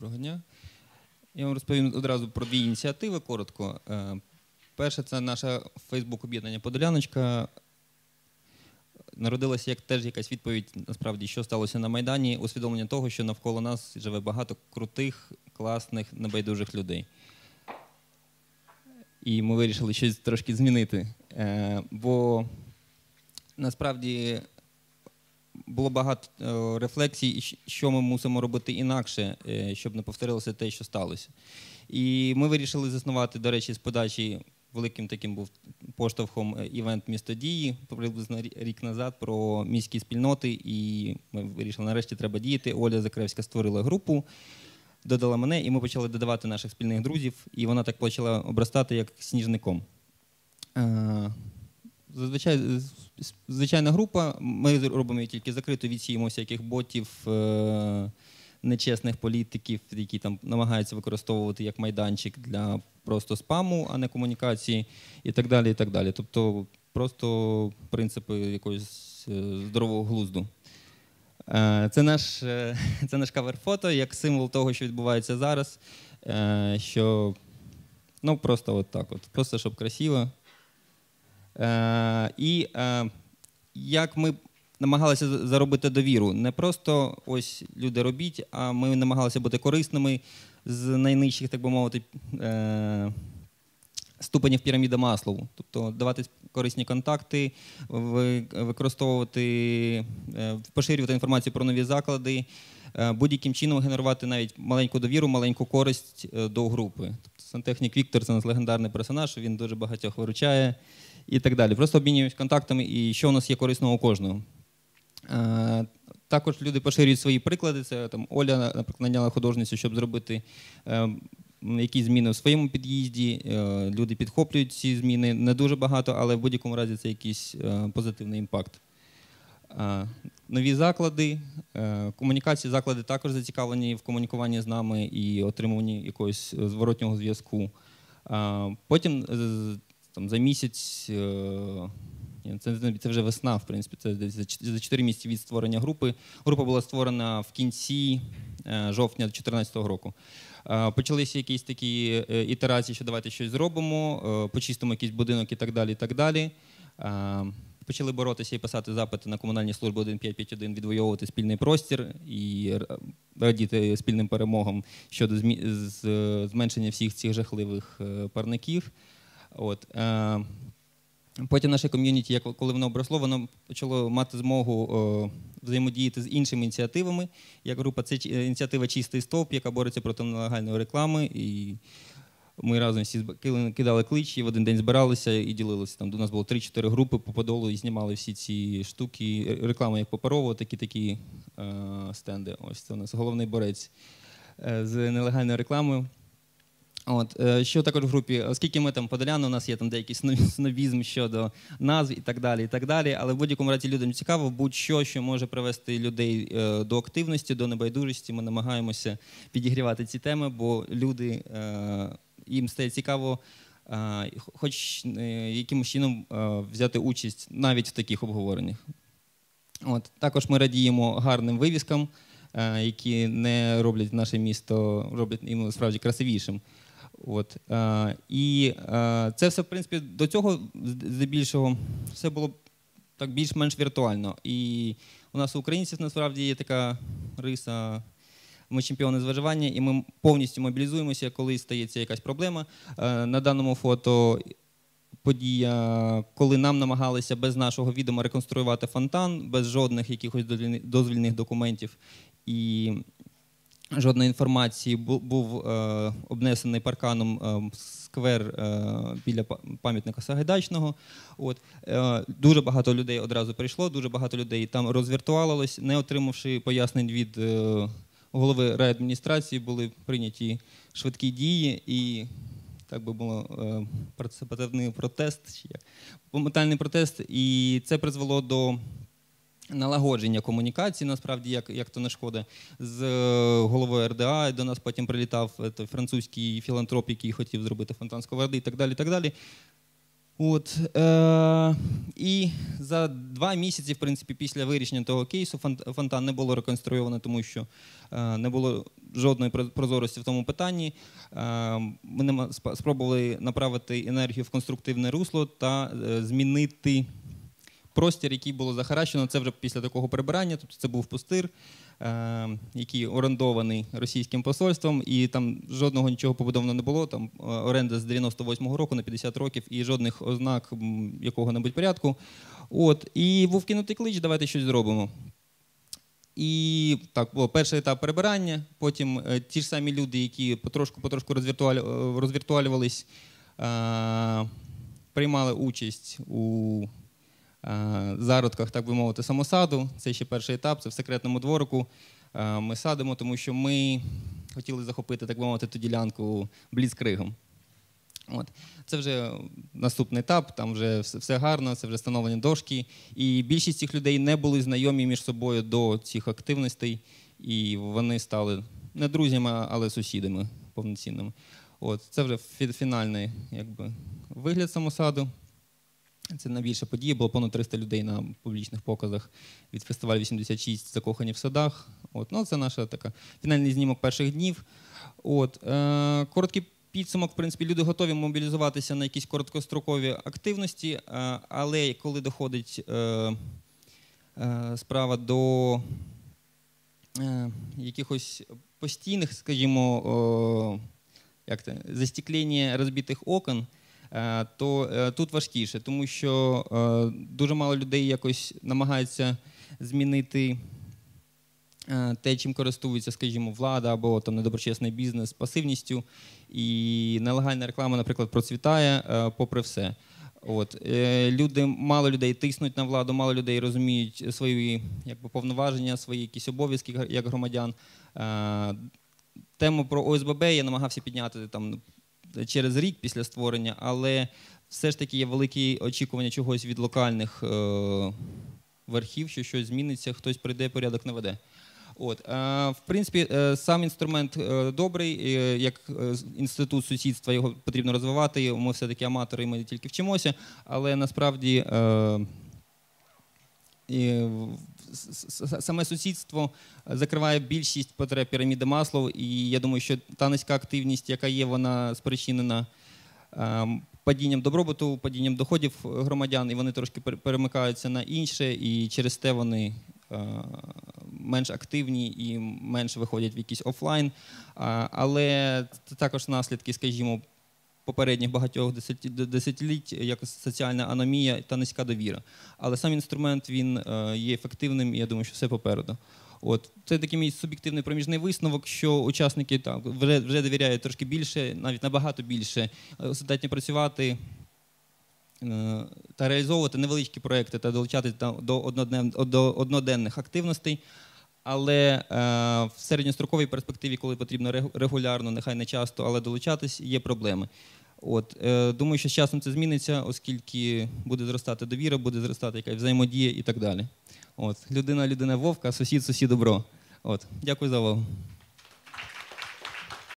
Доброго дня. Я вам розповім одразу про дві ініціативи коротко. Е, Перше, це наша Фейсбук об'єднання Подоляночка. Народилася як теж якась відповідь, насправді, що сталося на Майдані, усвідомлення того, що навколо нас живе багато крутих, класних, небайдужих людей. І ми вирішили щось трошки змінити. Е, Бо насправді було багато е, рефлексій, що ми мусимо робити інакше, е, щоб не повторилося те, що сталося. І ми вирішили заснувати, до речі, з подачі великим таким був поштовхом е, івент місто дії приблизно рік назад про міські спільноти. І ми вирішили, нарешті треба діяти. Оля Закревська створила групу, додала мене, і ми почали додавати наших спільних друзів, і вона так почала обростати як сніжником. Зазвичай звичайна група. Ми робимо її тільки закрито, відсіємо всяких ботів, е, нечесних політиків, які там намагаються використовувати як майданчик для просто спаму, а не комунікації, і так далі. і так далі. Тобто просто принципи якогось е, здорового глузду. Е, Це наш, це наш кавер-фото як символ того, що відбувається зараз. Що ну просто от так, от, просто щоб красиво. Е, І е, як ми намагалися заробити довіру. Не просто ось люди робіть, а ми намагалися бути корисними з найнижчих, так би мовити, е, ступенів піраміди Маслову. Тобто давати корисні контакти, використовувати, поширювати інформацію про нові заклади, будь-яким чином генерувати навіть маленьку довіру, маленьку користь до групи. Тобто сантехнік Віктор це у нас легендарний персонаж, він дуже багатьох виручає і так далі. Просто обмінюємось контактами і що у нас є корисного у кожного. Е, Також люди поширюють свої приклади. Це там Оля, наприклад, наняла художницю, щоб зробити е, якісь зміни у своєму під'їзді. Е, Люди підхоплюють ці зміни не дуже багато, але в будь-якому разі це якийсь позитивний імпакт. Нові заклади, комунікації, заклади також зацікавлені в комунікуванні з нами і отримуванні якогось зворотнього зв'язку. Потім там, за місяць, е, це, це вже весна, в принципі, це за чот- за 4 місяці від створення групи. Група була створена в кінці е, жовтня 2014 року. Е, Почалися якісь такі ітерації, що давайте щось зробимо, почистимо якийсь будинок і так далі. І так далі. Почали боротися і писати запити на комунальні служби 1551, відвоювати спільний простір і радіти спільним перемогам щодо зменшення всіх цих жахливих парників. От. Е, Потім наше ком'юніті, коли воно обросло, воно почало мати змогу е, взаємодіяти з іншими ініціативами. Як група, це е, ініціатива Чистий стовп, яка бореться проти нелегальної реклами. І ми разом всі кидали клич і в один день збиралися і ділилися. Там до нас було 3-4 групи по подолу і знімали всі ці штуки. Реклама як паперова, такі такі стенди. Ось це у нас головний борець з нелегальною рекламою. От, е, що також в групі, оскільки ми там подоляни, у нас є там деякий снобізм щодо назв і так далі, і так далі. Але в будь-якому разі людям цікаво, будь-що, що може привести людей е, до активності, до небайдужості. Ми намагаємося підігрівати ці теми, бо люди е, їм стає цікаво, хоч якимось чином взяти участь навіть в таких обговореннях. От, також ми радіємо гарним вивіскам, які не роблять наше місто, роблять йому справді красивішим. От, е, і е, це все, в принципі, до цього здебільшого все було так більш-менш віртуально. І у нас у українців насправді є така риса. Ми чемпіони з виживання, і ми повністю мобілізуємося, коли стається якась проблема. Е, На даному фото подія, коли нам намагалися без нашого відома реконструювати фонтан, без жодних якихось дозвільних документів і жодної інформації, був е, обнесений парканом е, сквер е, біля пам'ятника Сагайдачного. От, е, дуже багато людей одразу прийшло, дуже багато людей там розвіртуалилось, не отримавши пояснень від е, голови райадміністрації, були прийняті швидкі дії і. Так би було е, партисипативний протест, чи як моментальний протест, і це призвело до налагодження комунікації, насправді, як, як то не шкода, з е, головою РДА. До нас потім прилітав е, той французький філантроп, який хотів зробити фонтан Сковороди і так далі. так далі. От, е, і за два місяці, в принципі, після вирішення того кейсу фон- фонтан не було реконструйовано, тому що е, не було жодної про- прозорості в тому питанні. Е, ми спробували направити енергію в конструктивне русло та е, змінити простір, який було захаращено. Це вже після такого прибирання. Тобто це був пустир, е, який орендований російським посольством, і там жодного нічого побудовано не було. Там е, оренда з 98-го року на 50 років і жодних ознак якого-небудь порядку. От, і був кинутий клич, давайте щось зробимо. І так, було перший етап перебирання, потім е, ті ж самі люди, які потрошку-потрошку е, розвіртуалювались, е, приймали участь у зародках, так би мовити, самосаду. Це ще перший етап, це в секретному дворику. Е, ми садимо, тому що ми хотіли захопити, так би мовити, ту ділянку бліцкригом. От. Це вже наступний етап, там вже все гарно, це вже встановлені дошки. І більшість цих людей не були знайомі між собою до цих активностей, і вони стали не друзями, але сусідами повноцінними. От. Це вже фінальний якби, вигляд самосаду. Це найбільша подія, було понад 300 людей на публічних показах від фестивалю 86 закохані в садах. От. Ну, це наша така фінальний знімок перших днів. От. Е, короткий підсумок, в принципі, люди готові мобілізуватися на якісь короткострокові активності, е, але коли доходить е, е, справа до е, якихось постійних, скажімо, о, як це, застіклення розбитих окон, е, то е, тут важкіше, тому що е, дуже мало людей якось намагаються змінити е, те, чим користується, скажімо, влада або там недоброчесний бізнес пасивністю. І нелегальна реклама, наприклад, процвітає е, попри все. От е, люди, мало людей тиснуть на владу, мало людей розуміють свої якби, повноваження, свої якісь обов'язки як громадян. Е, Тему про ОСББ я намагався підняти там через рік після створення, але все ж таки є великі очікування чогось від локальних е, верхів, що щось зміниться, хтось прийде, порядок наведе. От, е, в принципі, е, сам інструмент добрий, як інститут сусідства його потрібно розвивати. Ми все-таки аматори, ми тільки вчимося, але насправді саме сусідство закриває більшість потреб піраміди Маслоу, і я думаю, що та низька активність, яка є, вона спричинена ем, падінням добробуту, падінням доходів громадян, і вони трошки перемикаються на інше, і через те вони е, менш активні і менш виходять в якийсь офлайн. Але це також наслідки, скажімо, попередніх багатьох десятиліть, як соціальна аномія та низька довіра. Але сам інструмент він е, є ефективним, і я думаю, що все попереду. От це такий мій суб'єктивний проміжний висновок, що учасники так вже, вже довіряють трошки більше, навіть набагато більше, е, здатні працювати е, та реалізовувати невеличкі проекти та долучатися та- до одноденних активностей. Але е, в середньостроковій перспективі, коли потрібно регулярно, нехай не часто, але долучатись, є проблеми. От, е, думаю, що з часом це зміниться, оскільки буде зростати довіра, буде зростати якась взаємодія і так далі. От, людина, людина вовка, сусід, сусід добро. От, дякую за увагу.